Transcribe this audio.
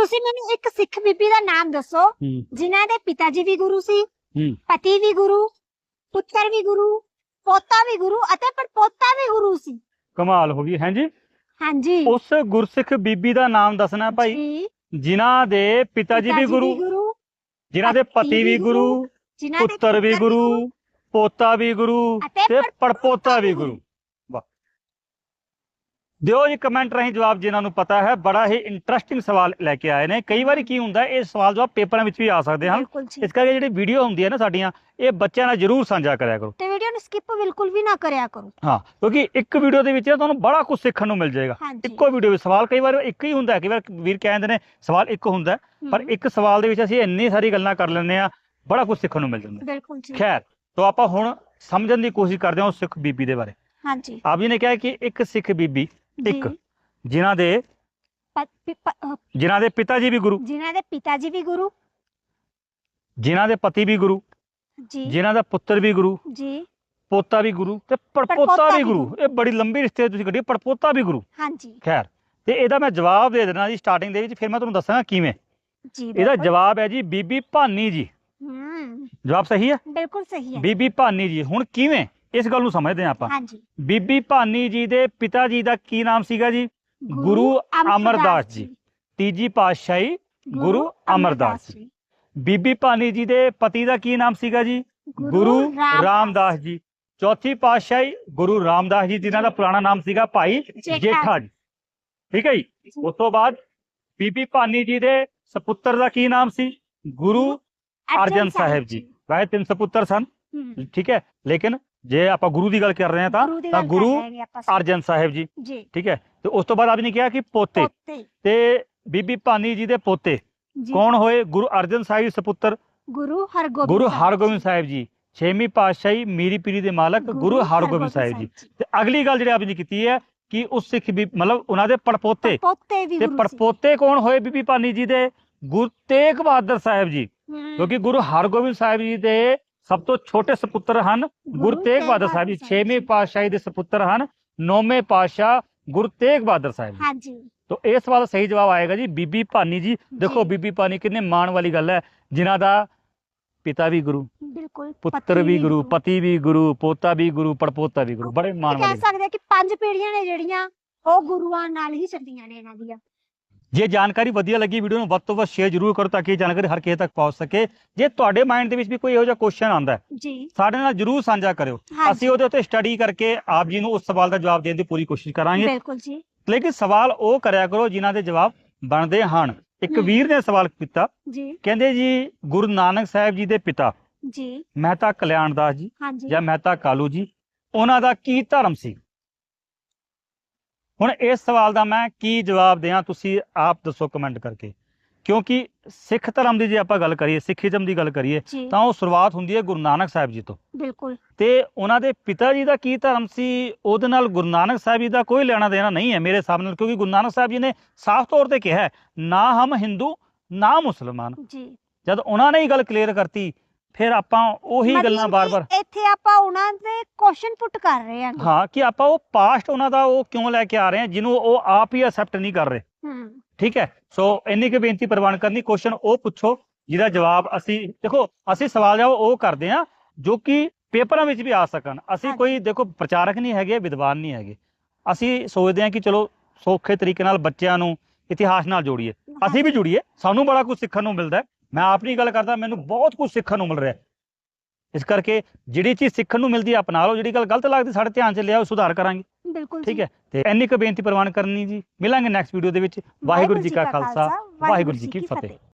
ਤੁਸੀਂ ਮੈਨੂੰ ਇੱਕ ਸਿੱਖ ਬੀਬੀ ਦਾ ਨਾਮ ਦੱਸੋ ਹੂੰ। ਜਿਨ੍ਹਾਂ ਦੇ ਪਿਤਾ ਜੀ ਵੀ ਗੁਰੂ ਸੀ ਹੂੰ। ਪਤੀ ਵੀ ਗੁਰੂ ਪੁੱਤਰ ਵੀ ਗੁਰੂ ਪੋਤਾ ਵੀ ਗੁਰੂ ਅਤੇ ਪੜਪੋਤਾ ਵੀ ਗੁਰੂ ਸੀ। ਕਮਾਲ ਹੋ ਗਈ ਹੈ ਜੀ? ਹਾਂਜੀ। ਉਸ ਗੁਰਸਿੱਖ ਬੀਬੀ ਦਾ ਨਾਮ ਦੱਸਣਾ ਭਾਈ। ਜੀ, ਜਿਨ੍ਹਾਂ ਦੇ ਪਿਤਾ ਜੀ ਵੀ ਗੁਰੂ ਜਿਨ੍ਹਾਂ ਦੇ ਪਤੀ ਵੀ ਗੁਰੂ ਜਿਨ੍ਹਾਂ ਦੇ ਪੁੱਤਰ ਵੀ ਗੁਰੂ ਪੋਤਾ ਵੀ ਗੁਰੂ ਅਤੇ ਤੇ ਪੜ- ਪੜਪੋਤਾ ਵੀ ਗੁਰੂ। ਦਿਓ ਜੀ ਕਮੈਂਟ ਰਾਹੀਂ ਜਵਾਬ ਜਿਨ੍ਹਾਂ ਨੂੰ ਪਤਾ ਹੈ। ਬੜਾ ਹੀ ਇੰਟਰਸਟਿੰਗ ਸਵਾਲ ਲੈ ਕੇ ਆਏ ਨੇ। ਕਈ ਵਾਰੀ ਕੀ ਹੁੰਦਾ ਇਹ ਸਵਾਲ ਜਵਾਬ ਪੇਪਰਾਂ ਵਿੱਚ ਵੀ ਆ ਸਕਦੇ ਹਨ। ਬਿਲਕੁਲ ਜੀ। ਇਸ ਕਰਕੇ ਜਿਹੜੀ ਵੀਡੀਓ ਹੁੰਦੀ ਹੈ ਨਾ ਸਾਡੀਆਂ ਇਹ ਬੱਚਿਆਂ ਨਾਲ ਜਰੂਰ ਸਾਂਝਾ ਕਰਿਆ ਕਰੋ। ਤੇ ਵੀਡੀਓ ਨੂੰ ਸਕਿਪ ਬਿਲਕੁਲ ਵੀ ਨਾ ਕਰਿਆ ਕਰੋ। ਹਾਂ ਕਿਉਂਕਿ ਇੱਕ ਵੀਡੀਓ ਦੇ ਵਿੱਚ ਨਾ ਤੁਹਾਨੂੰ ਬੜਾ ਕੁਝ ਸਿੱਖਣ ਨੂੰ ਮਿਲ ਜਾਏਗਾ। ਹਾਂਜੀ। ਇੱਕੋ ਵੀਡੀਓ ਵਿੱਚ ਸਵਾਲ ਕਈ ਵਾਰ ਇੱਕ ਹੀ ਹੁੰਦਾ ਹੈ। ਕਈ ਵਾਰ ਵੀਰ ਕਹਿੰਦੇ ਨੇ ਸਵਾਲ ਇੱਕ ਹੁੰਦਾ ਹੈ, ਪਰ ਹਮ, ਇੱਕ ਸਵਾਲ ਦੇ ਵਿੱਚ ਅਸੀਂ ਇੰਨੀ ਸਾਰੀ ਗੱਲਾਂ ਕਰ ਲੈਂਦੇ ਆ ਬੜਾ ਕੁਝ ਸਿੱਖਣ ਨੂੰ ਮਿਲ ਜਾਂਦਾ ਹੈ। ਬਿਲਕੁਲ ਜੀ। ਖੈਰ ਤੋਂ ਆਪਾਂ ਹੁਣ ਸਮਝਣ ਦੀ ਕੋਸ਼ਿਸ਼ ਕਰਦੇ ਹਾਂ ਉਸ ਸਿੱਖ ਬੀਬੀ ਦੇ ਬਾਰੇ। ਹਾਂਜੀ। ਆਪ ਜੀ ਨੇ ਕਿਹਾ ਕਿ ਇੱਕ ਸਿੱਖ ਬੀਬੀ ਇੱਕ ਜੀ, ਜਿਨ੍ਹਾਂ ਦੇ ਪ- ਪਿ- ਪ- ਅਹ, ਜਿਨ੍ਹਾਂ ਦੇ ਪਿਤਾ ਜੀ ਵੀ ਗੁਰੂ। ਜਿਨ੍ਹਾਂ ਦੇ ਪਿਤਾ ਜੀ ਵੀ ਗੁਰੂ। ਜਿਨ੍ਹਾਂ ਦੇ ਪਤੀ ਵੀ ਗੁਰੂ। ਜੀ। ਜਿਨ੍ਹਾਂ ਦਾ ਪੁੱਤਰ ਵੀ ਗੁਰੂ। ਜੀ। ਪੋਤਾ ਵੀ ਗੁਰੂ ਤੇ ਪੜਪੋਤਾ ਪੜਪੋਤਾ ਵੀ ਵੀ ਗੁਰੂ। ਇਹ ਬੜੀ ਲੰਬੀ ਰਿਸ਼ਤੇ ਤੁਸੀਂ ਕੱਢੀ ਪੜਪੋਤਾ ਵੀ ਗੁਰੂ। ਹਾਂਜੀ। ਖੈਰ ਤੇ ਇਹਦਾ ਮੈਂ ਜਵਾਬ ਦੇ ਦੇਣਾ ਜੀ ਸਟਾਰਟਿੰਗ ਦੇ ਵਿੱਚ ਫਿਰ ਮੈਂ ਤੁਹਾਨੂੰ ਦੱਸਾਂਗਾ ਕਿਵੇਂ। ਜੀ ਇਹਦਾ ਬਿਲਕੁਲ। ਜਵਾਬ ਹੈ ਜੀ ਬੀਬੀ ਭਾਨੀ ਜੀ। ਹਮ ਜਵਾਬ ਸਹੀ ਹੈ? ਬਿਲਕੁਲ ਸਹੀ ਹੈ। ਬੀਬੀ ਭਾਨੀ ਜੀ ਹੁਣ ਕਿਵੇਂ? ਇਸ ਗੱਲ ਨੂੰ ਸਮਝਦੇ ਹਾਂ ਆਪਾਂ। ਹਾਂਜੀ। ਬੀਬੀ ਭਾਨੀ ਜੀ ਦੇ ਪਿਤਾ ਜੀ ਦਾ ਕੀ ਨਾਮ ਸੀਗਾ ਜੀ? ਗੁਰੂ ਅਮਰਦਾਸ ਜੀ। ਤੀਜੀ ਪਾਤਸ਼ਾਹੀ ਗੁਰੂ ਅਮਰਦਾਸ ਜੀ। ਬੀਬੀ ਭਾਨੀ ਜੀ ਦੇ ਪਤੀ ਦਾ ਕੀ ਨਾਮ ਸੀਗਾ ਜੀ? ਗੁਰੂ ਰਾਮਦਾਸ ਜੀ। ਚੌਥੀ ਪਾਤਸ਼ਾਹੀ ਗੁਰੂ ਰਾਮਦਾਸ ਜੀ ਜਿਨ੍ਹਾਂ ਦਾ ਪੁਰਾਣਾ ਨਾਮ ਸੀਗਾ ਭਾਈ ਜੇਠਾ ਜੀ। ਠੀਕ ਹੈ ਜੀ? ਉਸ ਤੋਂ ਬਾਅਦ ਬੀਬੀ ਭਾਨੀ ਜੀ ਦੇ ਸਪੁੱਤਰ ਦਾ ਕੀ ਨਾਮ ਸੀ? ਗੁਰੂ ਅਰਜਨ ਸਾਹਿਬ ਜੀ। ਵੈਸੇ ਤਿੰਨ ਸਪੁੱਤਰ ਸਨ। ਠੀਕ ਹੈ? ਲੇਕਿਨ ਜੇ ਆਪਾਂ ਗੁਰੂ ਦੀ ਗੱਲ ਕਰ ਰਹੇ ਹਾਂ ਤਾਂ ਗੁਰੂ ਦੀ ਤਾਂ ਗੱਲ ਕਰ ਗੁਰੂ ਰਹੇ ਹਾਂ ਆਪਾਂ ਅਰਜਨ ਸਾਹਿਬ ਜੀ ਜੀ। ਠੀਕ ਹੈ। ਤੇ ਉਸ ਤੋਂ ਬਾਅਦ ਆਪ ਨੇ ਕਿਹਾ ਕਿ ਪੋਤੇ। ਪੋਤੇ। ਤੇ ਬੀਬੀ ਭਾਨੀ ਜੀ ਦੇ ਪੋਤੇ। ਜੀ। ਕੌਣ ਹੋਏ? ਗੁਰੂ ਅਰਜਨ ਸਾਹਿਬ ਜੀ ਸਪੁੱਤਰ। ਗੁਰੂ ਹਰਗੋਬਿੰਦ ਗੁਰੂ ਸਾਹਿਬ ਹਰਗੋਬਿੰਦ। ਸਾਹਿਬ ਜੀ। ਛੇਵੀਂ ਪਾਤਸ਼ਾਹੀ ਮੀਰੀ ਪੀਰੀ ਦੇ ਮਾਲਕ ਗੁਰੂ ਹਰਗੋਬਿੰਦ ਸਾਹਿਬ ਜੀ। ਤੇ ਅਗਲੀ ਗੱਲ ਜਿਹੜੀ ਆਪ ਨੇ ਕੀਤੀ ਹੈ ਕਿ ਉਸ ਸਿੱਖ ਵੀ ਮਤਲਬ ਉਹਨਾਂ ਦੇ ਪੜਪੋਤੇ। ਪੋਤੇ ਵੀ ਤੇ ਗੁਰੂ ਸੀ। ਪੜਪੋਤੇ ਕੌਣ ਹੋਏ ਬੀਬੀ ਭਾਨੀ ਜੀ ਦੇ? ਗੁਰੂ ਤੇਗ ਬਹਾਦਰ ਸਾਹਿਬ ਜੀ। ਹਮ, ਕਿਉਂਕਿ ਗੁਰੂ ਹਰਗੋਬਿੰਦ ਸਾਹਿਬ ਜੀ ਦੇ ਸਭ ਤੋਂ ਛੋਟੇ ਸਪੁੱਤਰ ਹਨ ਗੁਰੂ ਤੇਗ ਬਹਾਦਰ ਸਾਹਿਬ ਜੀ ਛੇਵੀਂ ਪਾਤਸ਼ਾਹੀ ਦੇ ਸਪੁੱਤਰ ਹਨ ਨੌਵੇਂ ਪਾਤਸ਼ਾਹ ਗੁਰੂ ਤੇਗ ਬਹਾਦਰ ਸਾਹਿਬ ਜੀ। ਹਾਂਜੀ। ਤੋਂ ਇਹ ਸਵਾਲ ਦਾ ਸਹੀ ਜਵਾਬ ਆਏਗਾ ਜੀ ਬੀਬੀ ਭਾਨੀ ਜੀ ਦੇਖੋ ਬੀਬੀ ਭਾਨੀ ਕਿੰਨੇ ਮਾਣ ਵਾਲੀ ਗੱਲ ਹੈ ਜਿਨ੍ਹਾਂ ਦਾ ਪਿਤਾ ਵੀ ਗੁਰੂ ਬਿਲਕੁਲ ਪੁੱਤਰ ਪਤੀ ਵੀ ਗੁਰੂ ਪਤੀ ਵੀ ਗੁਰੂ ਪੋਤਾ ਵੀ ਗੁਰੂ ਪੜਪੋਤਾ ਵੀ ਗੁਰੂ ਬੜੇ ਮਾਣ ਕਹਿ ਵਾਲੀ ਗੱਲ। ਸਕਦੇ ਆ ਕਿ ਪੰਜ ਪੀੜ੍ਹੀਆਂ ਨੇ ਜਿਹੜੀਆਂ ਉਹ ਗੁਰੂਆਂ ਨਾਲ ਹੀ ਚੱਲਦੀਆਂ ਨੇ ਇਹਨਾਂ ਦੀਆਂ। ਜੇ ਜਾਣਕਾਰੀ ਵਧੀਆ ਲੱਗੀ ਵੀਡੀਓ ਨੂੰ ਵੱਧ ਤੋਂ ਵੱਧ ਸ਼ੇਅਰ ਜ਼ਰੂਰ ਕਰੋ ਤਾਂ ਕਿ ਇਹ ਜਾਣਕਾਰੀ ਹਰ ਕਿਸੇ ਤੱਕ ਪਹੁੰਚ ਸਕੇ। ਜੇ ਤੁਹਾਡੇ ਮਾਈਂਡ ਦੇ ਵਿੱਚ ਵੀ ਕੋਈ ਇਹੋ ਜਿਹਾ ਕੁਐਸਚਨ ਆਉਂਦਾ ਹੈ ਜੀ। ਸਾਡੇ ਨਾਲ ਜ਼ਰੂਰ ਸਾਂਝਾ ਕਰਿਓ। ਹਾਂਜੀ। ਅਸੀਂ ਉਹਦੇ ਉੱਤੇ ਸਟੱਡੀ ਕਰਕੇ ਆਪ ਜੀ ਨੂੰ ਉਸ ਸਵਾਲ ਦਾ ਜਵਾਬ ਦੇਣ ਦੀ ਪੂਰੀ ਕੋਸ਼ਿਸ਼ ਕਰਾਂਗੇ। ਬਿਲਕੁਲ ਜੀ। ਲੇਕਿਨ ਸਵਾਲ ਉਹ ਕਰਿਆ ਕਰੋ ਜਿਨ੍ਹਾਂ ਦੇ ਜਵਾਬ ਬਣਦੇ ਹਨ। ਇੱਕ ਹਮ। ਵੀਰ ਨੇ ਸਵਾਲ ਕੀਤਾ ਜੀ। ਕਹਿੰਦੇ ਜੀ ਗੁਰੂ ਨਾਨਕ ਸਾਹਿਬ ਜੀ ਦੇ ਪਿਤਾ ਜੀ। ਮਹਿਤਾ ਕਲਿਆਣ ਦਾਸ ਜੀ ਹਾਂਜੀ। ਜਾਂ ਮਹਿਤਾ ਕਾਲੂ ਜੀ ਉਹਨਾਂ ਦਾ ਕੀ ਧਰਮ ਸੀ? ਹੁਣ ਇਸ ਸਵਾਲ ਦਾ ਮੈਂ ਕੀ ਜਵਾਬ ਦਿਆਂ ਤੁਸੀਂ ਆਪ ਦੱਸੋ ਕਮੈਂਟ ਕਰਕੇ। ਕਿਉਂਕਿ ਸਿੱਖ ਧਰਮ ਦੀ ਜੇ ਆਪਾਂ ਗੱਲ ਕਰੀਏ ਸਿੱਖੀਜ਼ਮ ਦੀ ਗੱਲ ਕਰੀਏ ਤਾਂ ਉਹ ਸ਼ੁਰੂਆਤ ਹੁੰਦੀ ਹੈ ਗੁਰੂ ਨਾਨਕ ਸਾਹਿਬ ਜੀ ਤੋਂ। ਬਿਲਕੁਲ। ਤੇ ਉਹਨਾਂ ਦੇ ਪਿਤਾ ਜੀ ਦਾ ਕੀ ਧਰਮ ਸੀ ਉਹਦੇ ਨਾਲ ਗੁਰੂ ਨਾਨਕ ਸਾਹਿਬ ਜੀ ਦਾ ਕੋਈ ਲੈਣਾ ਦੇਣਾ ਨਹੀਂ ਹੈ ਮੇਰੇ ਹਿਸਾਬ ਨਾਲ ਕਿਉਂਕਿ ਗੁਰੂ ਨਾਨਕ ਸਾਹਿਬ ਜੀ ਨੇ ਸਾਫ਼ ਤੌਰ ਤੇ ਕਿਹਾ ਨਾ ਹਮ ਹਿੰਦੂ ਨਾ ਮੁਸਲਮਾਨ। ਜੀ। ਜਦ ਉਹਨਾਂ ਨੇ ਹੀ ਗੱਲ ਕਲੀਅਰ ਕਰਤੀ ਫਿਰ ਆਪਾਂ ਉਹੀ ਮਤਲਬ ਗੱਲਾਂ ਕਿ ਬਾਰ-ਬਾਰ ਇੱਥੇ ਆਪਾਂ ਉਹਨਾਂ ਦੇ ਕੁਐਸਚਨ ਪੁੱਟ ਕਰ ਰਹੇ ਹਾਂ। ਹਾਂ ਕਿ ਆਪਾਂ ਉਹ ਪਾਸਟ ਉਹਨਾਂ ਦਾ ਉਹ ਕਿਉਂ ਲੈ ਕੇ ਆ ਰਹੇ ਹਾਂ ਜਿਹਨੂੰ ਉਹ ਆਪ ਹੀ ਅਸੈਪਟ ਨਹੀਂ ਕਰ ਰਹੇ। ਹਮ ਠੀਕ ਹੈ? ਸੋ ਇੰਨੀ ਕੁ ਬੇਨਤੀ ਪ੍ਰਵਾਨ ਕਰਨੀ ਕੁਐਸਚਨ ਉਹ ਪੁੱਛੋ ਜਿਹਦਾ ਜਵਾਬ ਅਸੀਂ ਦੇਖੋ ਅਸੀਂ ਸਵਾਲ ਜਵਾਬ ਉਹ ਕਰਦੇ ਹਾਂ ਜੋ ਕਿ ਪੇਪਰਾਂ ਵਿੱਚ ਵੀ ਆ ਸਕਣ। ਅਸੀਂ ਹਾਂਜੀ। ਕੋਈ ਦੇਖੋ ਪ੍ਰਚਾਰਕ ਨਹੀਂ ਹੈਗੇ ਵਿਦਵਾਨ ਨਹੀਂ ਹੈਗੇ। ਅਸੀਂ ਸੋਚਦੇ ਹਾਂ ਕਿ ਚਲੋ ਸੌਖੇ ਤਰੀਕੇ ਨਾਲ ਬੱਚਿਆਂ ਨੂੰ ਇਤਿਹਾਸ ਨਾਲ ਜੋੜੀਏ। ਅਸੀਂ ਵੀ ਜੁੜੀਏ ਸਾਨੂੰ ਬੜਾ ਕੁਝ ਸਿੱਖਣ ਨੂੰ ਮਿਲਦਾ ਹੈ। ਮੈਂ ਆਪਣੀ ਗੱਲ ਕਰਦਾ ਮੈਨੂੰ ਬਹੁਤ ਕੁਝ ਸਿੱਖਣ ਨੂੰ ਮਿਲ ਰਿਹਾ। ਇਸ ਕਰਕੇ ਜਿਹੜੀ ਚੀਜ਼ ਸਿੱਖਣ ਨੂੰ ਮਿਲਦੀ ਹੈ ਅਪਣਾ ਲਓ ਜਿਹੜੀ ਗੱਲ ਗਲਤ ਲੱਗਦੀ ਸਾਡੇ ਧਿਆਨ 'ਚ ਲਿਆਓ ਸੁਧਾਰ ਕਰਾਂਗੇ। ਬਿਲਕੁਲ ਠੀਕ। ਹੈ? ਤੇ ਇੰਨੀ ਕੁ ਬੇਨਤੀ ਪ੍ਰਵਾਨ ਕਰਨੀ ਜੀ। ਮਿਲਾਂਗੇ ਨੈਕਸਟ ਵੀਡੀਓ ਦੇ ਵਿੱਚ। ਵਾਹਿਗੁਰੂ ਜੀ ਕਾ ਖਾਲਸਾ। ਵਾਹਿਗੁਰੂ ਜੀ ਕੀ ਫਤਿਹ।